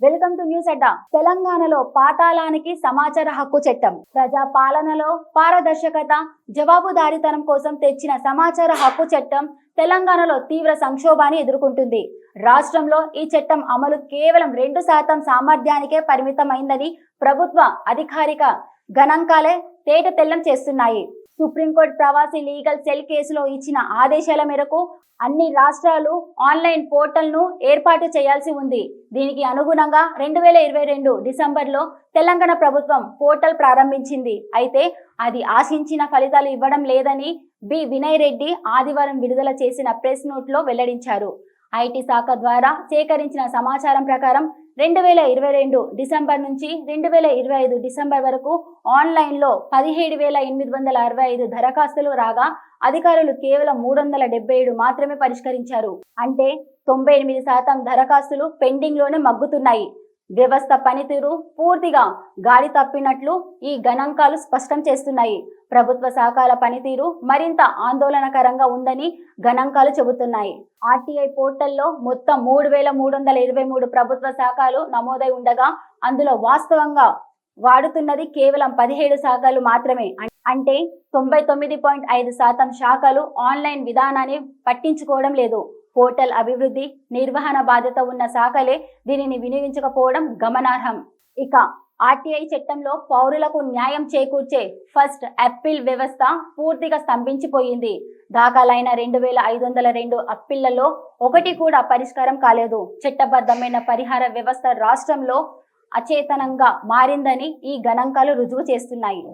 Welcome to news అడ్డా. తెలంగాణలో పాతాళానికి సమాచార హక్కు చట్టం. ప్రజా పాలనలో పారదర్శకత జవాబుదారీతనం కోసం తెచ్చిన సమాచార హక్కు చట్టం తెలంగాణలో తీవ్ర సంక్షోభాన్ని ఎదుర్కొంటుంది. రాష్ట్రంలో ఈ చట్టం అమలు కేవలం రెండు శాతం సామర్థ్యానికే పరిమితమైందని ప్రభుత్వ అధికారిక గణాంకాలే తేట తెల్లం చేస్తున్నాయి. సుప్రీంకోర్టు ప్రవాసీ లీగల్ సెల్ కేసులో ఇచ్చిన ఆదేశాల మేరకు అన్ని రాష్ట్రాలు ఆన్లైన్ పోర్టల్ను ఏర్పాటు చేయాల్సి ఉంది. దీనికి అనుగుణంగా రెండు వేల ఇరవై రెండు డిసెంబర్లో తెలంగాణ ప్రభుత్వం పోర్టల్ ప్రారంభించింది. అయితే అది ఆశించిన ఫలితాలు ఇవ్వడం లేదని బి. వినయ్ రెడ్డి ఆదివారం విడుదల చేసిన ప్రెస్ నోట్లో వెల్లడించారు. ఐటీ శాఖ ద్వారా సేకరించిన సమాచారం ప్రకారం రెండు వేల ఇరవై రెండు డిసెంబర్ నుంచి రెండు వేల ఇరవై ఐదు డిసెంబర్ వరకు ఆన్లైన్లో పదిహేడు వేల ఎనిమిది వందల అరవై ఐదు దరఖాస్తులు రాగా అధికారులు కేవలం మూడు వందల డెబ్బై ఏడు మాత్రమే పరిష్కరించారు. అంటే తొంభై ఎనిమిది శాతం దరఖాస్తులు పెండింగ్లోనే మగ్గుతున్నాయి. వ్యవస్థ పనితీరు పూర్తిగా గాడి తప్పినట్లు ఈ గణాంకాలు స్పష్టం చేస్తున్నాయి. ప్రభుత్వ శాఖల పనితీరు మరింత ఆందోళనకరంగా ఉందని గణాంకాలు చెబుతున్నాయి. ఆర్టీఐ పోర్టల్లో మొత్తం మూడు వేల మూడు వందల ఇరవై మూడు ప్రభుత్వ శాఖలు నమోదై ఉండగా అందులో వాస్తవంగా వాడుతున్నది కేవలం పదిహేడు శాఖలు మాత్రమే. అంటే తొంభై తొమ్మిది పాయింట్ ఐదు శాతం శాఖలు ఆన్లైన్ విధానాన్ని పట్టించుకోవడం లేదు. పోర్టల్ అభివృద్ధి నిర్వహణ బాధ్యత ఉన్న శాఖలే దీనిని వినియోగించకపోవడం గమనార్హం. ఇక ఆర్టీఐ చట్టంలో పౌరులకు న్యాయం చేకూర్చే ఫస్ట్ అప్పీల్ వ్యవస్థ పూర్తిగా స్తంభించిపోయింది. దాఖలైన రెండు వేల ఐదు వందల రెండు అప్పీళ్ళలో ఒకటి కూడా పరిష్కారం కాలేదు. చట్టబద్ధమైన పరిహార వ్యవస్థ రాష్ట్రంలో అచేతనంగా మారిందని ఈ గణాంకాలు రుజువు చేస్తున్నాయి.